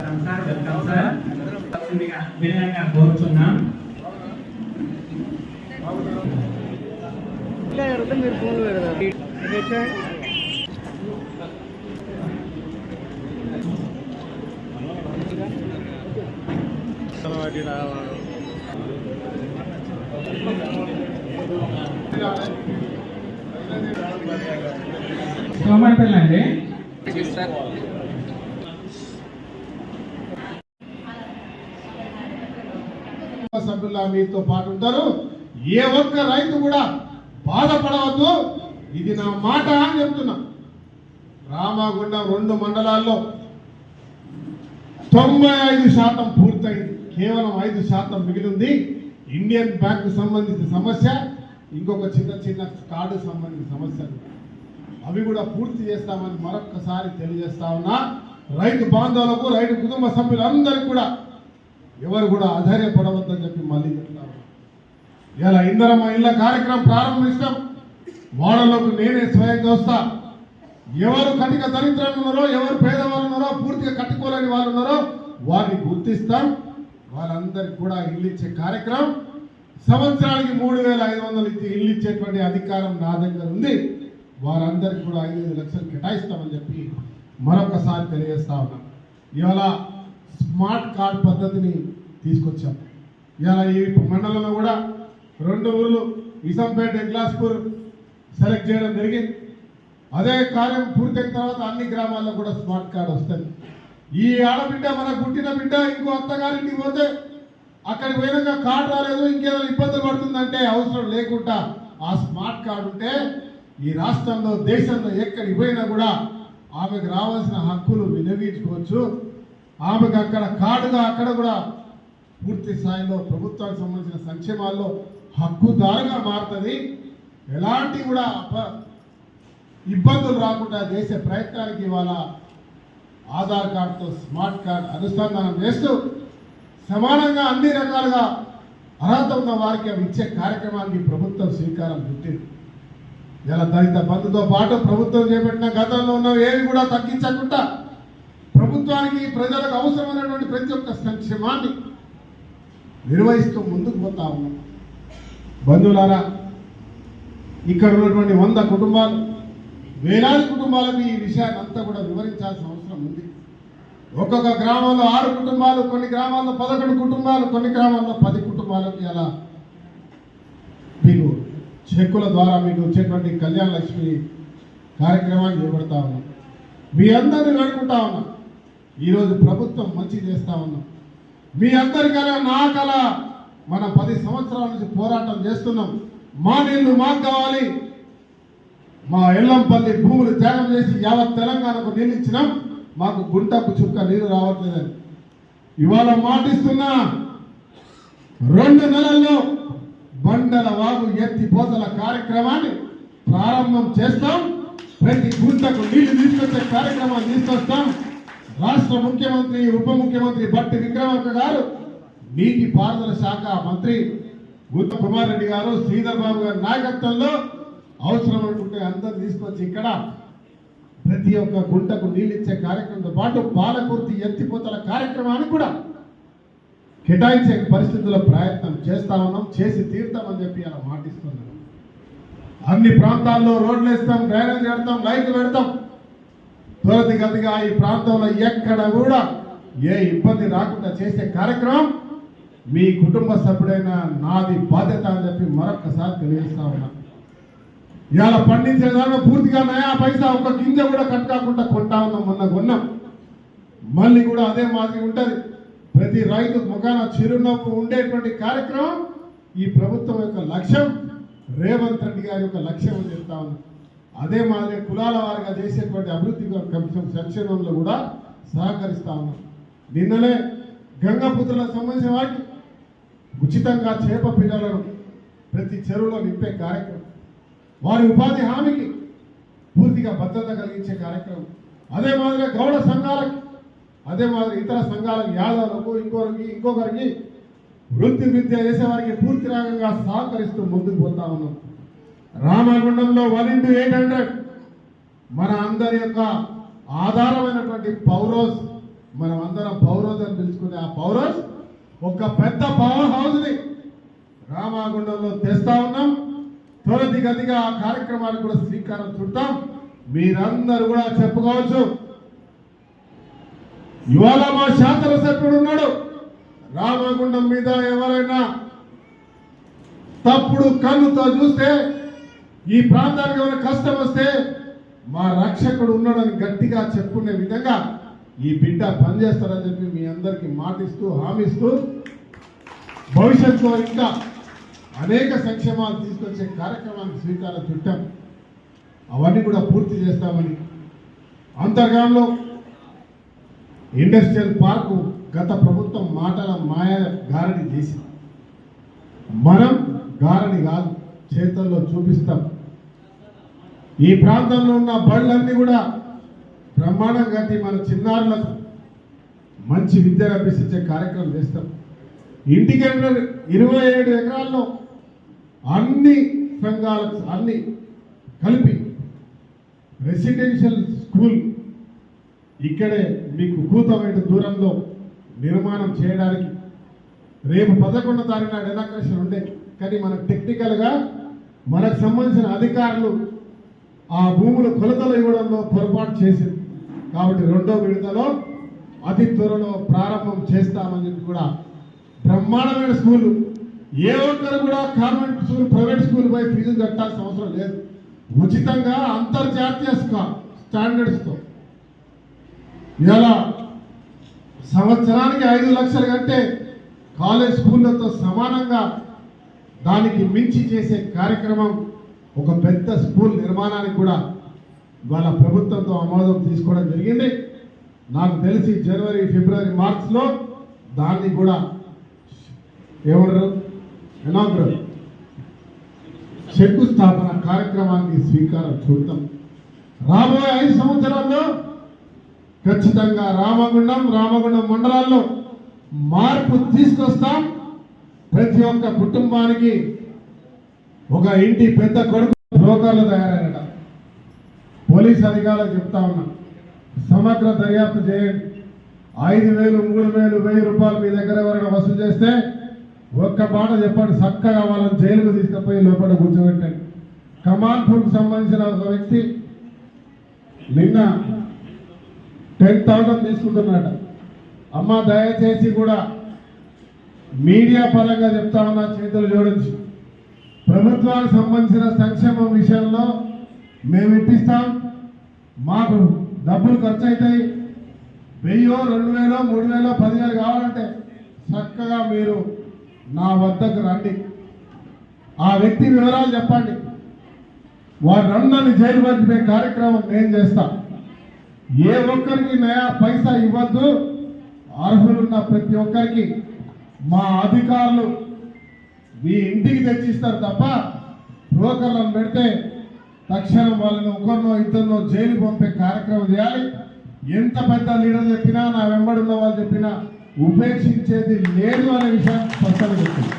Sir welcome sir తప్పనిసరిగా వినయంగా అండి సభ్యుల మీతో పాటు ఉంటారు. ఏ ఒక్క రైతు కూడా బాధపడవద్దు. ఇది నా మాట అని చెప్తున్నా. రామగుండం రెండు మండలాల్లో తొంభై ఐదు శాతం పూర్తయింది. కేవలం ఐదు శాతం మిగిలింది. ఇండియన్ బ్యాంక్ సంబంధించిన సమస్య ఇంకొక చిన్న చిన్న కార్డు సంబంధించిన సమస్యలు అవి కూడా పూర్తి చేస్తామని మరొక్కసారి తెలియజేస్తా ఉన్నా. రైతు బాంధవులకు రైతు కుటుంబ సభ్యులందరికీ కూడా ఎవరు కూడా ఆధార్యపడవద్దని చెప్పి మళ్ళీ చెప్తా ఉన్నా ఇలా ఇందరమ్మ ఇళ్ళ కార్యక్రమం ప్రారంభిస్తాం. మోడల్లోకి నేనే స్వయంగా వస్తా. ఎవరు కటిక దరిద్రం ఉన్నారో ఎవరు పేదవాళ్ళు ఉన్నారో పూర్తిగా కట్టుకోలేని వాళ్ళు ఉన్నారో వారిని గుర్తిస్తాం. వాళ్ళందరికీ కూడా ఇల్లు ఇచ్చే కార్యక్రమం. సంవత్సరానికి మూడు వేల ఐదు వందలు ఇచ్చి ఇల్లు ఇచ్చేటువంటి అధికారం నా దగ్గర ఉంది. వారందరికీ కూడా ఐదు ఐదు లక్షలు కేటాయిస్తామని చెప్పి మరొకసారి తెలియజేస్తా ఉన్నాం. ఇవాళ స్మార్ట్ కార్డ్ పద్ధతిని తీసుకొచ్చాం. ఇవాళ ఈ మండలంలో కూడా రెండు ఊర్లు ఇసంపేట ఎగ్లాస్పూర్ సెలెక్ట్ చేయడం జరిగింది. అదే కార్యం పూర్తయిన తర్వాత అన్ని గ్రామాల్లో కూడా స్మార్ట్ కార్డు వస్తుంది ఈ ఆడబిడ్డ మన పుట్టిన బిడ్డ ఇంకో అత్తగారింటికి పోతే అక్కడికి పోయినాక కార్డు రాలేదు ఇంకేదో ఇబ్బందులు పడుతుందంటే అవసరం లేకుండా ఆ స్మార్ట్ కార్డు ఉంటే ఈ రాష్ట్రంలో దేశంలో ఎక్కడికి పోయినా కూడా ఆమెకు రావాల్సిన హక్కులు వినియోగించుకోవచ్చు. ఆమెకు అక్కడ కార్డుగా అక్కడ కూడా పూర్తి స్థాయిలో ప్రభుత్వానికి సంబంధించిన సంక్షేమాల్లో హక్కుదారుగా మారుతుంది. ఎలాంటి కూడా అప- ఇబ్బందులు రాకుండా చేసే ప్రయత్నానికి ఇవాళ ఆధార్ కార్డుతో స్మార్ట్ కార్డ్ అనుసంధానం చేస్తూ సమానంగా అన్ని రకాలుగా అర్హత ఉన్న వారికి అవి ఇచ్చే కార్యక్రమానికి ప్రభుత్వం శ్రీకారం చుట్టింది. ఇలా దళిత బంధుతో పాటు ప్రభుత్వం చేపట్టిన గతంలో ఉన్నవి ఏవి కూడా తగ్గించకుండా ప్రభుత్వానికి ప్రజలకు అవసరమైనటువంటి ప్రతి ఒక్క సంక్షేమాన్ని నిర్వహిస్తూ ముందుకు పోతా ఉన్నాం. బంధువులారా ఇక్కడ ఉన్నటువంటి వంద కుటుంబాలు వేలాది కుటుంబాలకు ఈ విషయాన్ని అంతా కూడా వివరించాల్సిన అవసరం ఉంది. ఒక్కొక్క గ్రామంలో ఆరు కుటుంబాలు కొన్ని గ్రామాల్లో పదకొండు కుటుంబాలు కొన్ని గ్రామాల్లో పది కుటుంబాలకు ఇలా మీకు చెక్కుల ద్వారా మీకు వచ్చేటువంటి కళ్యాణ లక్ష్మి కార్యక్రమాన్ని చేపడతా ఉన్నాం. మీ అందరిని వేడుకుంటా ఉన్నాం. ఈరోజు ప్రభుత్వం మంచి చేస్తా ఉన్నాం. మీ అందరి నా కళ మన పది సంవత్సరాల నుంచి పోరాటం చేస్తున్నాం. మా నీళ్ళు మాకు కావాలి. మా ఎల్లంపల్లి భూములు త్యాగం చేసి యావత్ తెలంగాణకు నీళ్ళు ఇచ్చినాం. మాకు గుంటకు చుక్క నీరు రావట్లేదని ఇవాళ మాటిస్తున్నా రెండు నెలల్లో బండల వాగు ఎత్తిపోతల కార్యక్రమాన్ని ప్రారంభం చేస్తాం. ప్రతి గుంటకు నీళ్ళు తీసుకొచ్చే కార్యక్రమాన్ని తీసుకొస్తాం. రాష్ట్ర ముఖ్యమంత్రి ఉప ముఖ్యమంత్రి బట్టి విక్రమార్క గారు నీటి పారుదల శాఖ మంత్రి గుత్త కుమార్ రెడ్డి గారు శ్రీధర్ బాబు గారి నాయకత్వంలో అవసరం అనుకుంటే అందరు తీసుకొచ్చి ఇక్కడ ప్రతి ఒక్క గుంటకు నీళ్ళిచ్చే కార్యక్రమంతో పాటు పాలకుర్తి ఎత్తిపోతల కార్యక్రమానికి కూడా కేటాయించే పరిస్థితుల్లో ప్రయత్నం చేస్తా ఉన్నాం చేసి తీరుతామని చెప్పి అలా మాటిస్తున్నాం అన్ని ప్రాంతాల్లో రోడ్లు వేస్తాం డ్రైనేజ్ పెడతాం లైట్లు పెడతాం. త్వరతిగతిగా ఈ ప్రాంతంలో ఎక్కడ కూడా ఏ ఇబ్బంది రాకుండా చేసే కార్యక్రమం మీ కుటుంబ సభ్యుడైన నాది బాధ్యత అని చెప్పి మరొక్కసారి తెలియజేస్తా ఉన్నా. ఇవాళ పండించే దాంట్లో పూర్తిగా నయా పైసా ఒక గింజ కూడా కట్ కాకుండా కొంటా ఉన్నాం మొన్న కొన్నాం. మళ్ళీ కూడా అదే మాదిరి ఉంటుంది. ప్రతి రైతు ముఖాన చిరునవ్వు ఉండేటువంటి కార్యక్రమం ఈ ప్రభుత్వం యొక్క లక్ష్యం. రేవంత్ రెడ్డి గారి యొక్క లక్ష్యం అని చెప్తా అదే మాదిరి కులాల వారిగా చేసేటువంటి అభివృద్ధి కమిషన్ సంక్షేమంలో కూడా సహకరిస్తా ఉన్నాం. నిన్ననే గంగాపుత్రులకు సంబంధించిన వాటికి ఉచితంగా చేప పిల్లలను ప్రతి చెరువులో నింపే కార్యక్రమం. వారి ఉపాధి హామీకి పూర్తిగా భద్రత కలిగించే కార్యక్రమం. అదే మాదిరిగా గౌడ సంఘాలకు అదే మాదిరి ఇతర సంఘాలకు యాదవులకు ఇంకొకరికి ఇంకొకరికి వృత్తి విద్య చేసేవారికి పూర్తి రకంగా సహకరిస్తూ ముందుకు పోతా ఉన్నాం. రామగుండంలో వన్ ఇంటూ ఎయిట్ హండ్రెడ్ మన అందరి యొక్క ఆధారమైనటువంటి పౌరోస్ మనం అందరం పౌరోజ్ అని పిలుచుకునే ఆ పౌరోజ్ ఒక పెద్ద పవర్ హౌస్ని రామాగుండంలో తెస్తా ఉన్నాం. త్వరితగతిగా ఆ కార్యక్రమానికి కూడా శ్రీకారం చుట్టాం మీరందరూ కూడా చెప్పుకోవచ్చు. ఇవాళ మా శాసనసభ్యుడు ఉన్నాడు. రామగుండం మీద ఎవరైనా తప్పుడు కన్నుతో చూస్తే ఈ ప్రాంతానికి ఏమైనా కష్టం వస్తే మా రక్షకుడు ఉన్నాడని గట్టిగా చెప్పుకునే విధంగా ఈ బిడ్డ పనిచేస్తారని చెప్పి మీ అందరికీ మాటిస్తూ హామీస్తూ భవిష్యత్తులో ఇంకా అనేక సంక్షేమాలు తీసుకొచ్చే కార్యక్రమానికి శ్రీకారం చుట్టాం. అవన్నీ కూడా పూర్తి చేస్తామని. అంతర్గాంలో ఇండస్ట్రియల్ పార్కు గత ప్రభుత్వం మాటల మాయ గారడి చేసింది. మనం గారడి కాదు చేతల్లో చూపిస్తాం. ఈ ప్రాంతంలో ఉన్న బళ్ళన్నీ కూడా బ్రహ్మాండం కట్టి మన చిన్నారులకు మంచి విద్యను అభ్యసించే కార్యక్రమం చేస్తాం. ఇంటికి ఇరవై ఏడు ఎకరాల్లో అన్ని సంఘాలకు అన్ని కలిపి రెసిడెన్షియల్ స్కూల్ ఇక్కడే మీకు కూతమైన దూరంలో నిర్మాణం చేయడానికి రేపు పదకొండు తారీఖు నాడు ఎలక్షన్ ఉండే. కానీ మనకు టెక్నికల్గా మనకు సంబంధించిన అధికారులు ఆ భూములు కొలతలు ఇవ్వడంలో పొరపాటు చేసింది. కాబట్టి రెండో విడతలో అతి త్వరలో ప్రారంభం చేస్తామని చెప్పి కూడా బ్రహ్మాండమైన స్కూల్. ఏ ఒక్కరు కూడా కాన్వెంట్ స్కూల్ ప్రైవేట్ స్కూల్ పై ఫీజులు కట్టాల్సిన అవసరం లేదు. ఉచితంగా అంతర్జాతీయ స్టాండర్డ్స్తో ఇలా సంవత్సరానికి ఐదు లక్షలు కంటే కాలేజ్ స్కూళ్ళతో సమానంగా దానికి మించి చేసే కార్యక్రమం ఒక పెద్ద స్కూల్ నిర్మాణానికి కూడా ఇవాళ ప్రభుత్వంతో ఆమోదం తీసుకోవడం జరిగింది. నాకు తెలిసి జనవరి ఫిబ్రవరి మార్చ్లో దాన్ని కూడా ఏమంటారు? ఎనాగ్రల్ శంకుస్థాపన కార్యక్రమానికి స్వీకారం చూద్దాం రాబోయే ఐదు సంవత్సరాల్లో ఖచ్చితంగా రామగుండం రామగుండం మండలాల్లో మార్పు తీసుకొస్తాం. ప్రతి ఒక్క కుటుంబానికి ఒక ఇంటి పెద్ద కొడుకు బ్రోకర్లు తయారైనట పోలీస్ అధికారులకు చెప్తా ఉన్నా. సమగ్ర దర్యాప్తు చేయండి. ఐదు వేలు మూడు వేలు వెయ్యి రూపాయలు మీ దగ్గర ఎవరైనా వసూలు చేస్తే ఒక్క మాట చెప్పండి. చక్కగా వాళ్ళని జైలుకు తీసుకుపోయి లోపల కూర్చోబెట్టండి. కమాన్పూర్కి సంబంధించిన ఒక వ్యక్తి నిన్న టెన్ థౌసండ్ తీసుకుంటున్నాడ. అమ్మ దయచేసి కూడా మీడియా పరంగా చెప్తా ఉన్నా చేతులు జోడించి. ప్రభుత్వానికి సంబంధించిన సంక్షేమం విషయంలో మేము ఇప్పిస్తాం. మాకు డబ్బులు ఖర్చు అవుతాయి వెయ్యో రెండు వేలో మూడు వేలో పదివేలు కావాలంటే చక్కగా మీరు నా వద్దకు రండి. ఆ వ్యక్తి వివరాలు చెప్పండి. వారు రండి జైలు పంపే కార్యక్రమం నేను చేస్తా. ఏ ఒక్కరికి నయా పైసా ఇవ్వద్దు. అర్హులున్న ప్రతి ఒక్కరికి మా అధికారులు మీ ఇంటికి తెచ్చిస్తారు తప్ప బ్రోకర్లను పెడితే తక్షణం వాళ్ళని ఒకరినో ఇద్దరినో జైలు పంపే కార్యక్రమం చేయాలి. ఎంత పెద్ద లీడర్ చెప్పినా నా వెంబడి ఉన్న వాళ్ళు చెప్పినా ఉపేక్షించేది లేదు అనే విషయం స్పష్టంగా చెప్తుంది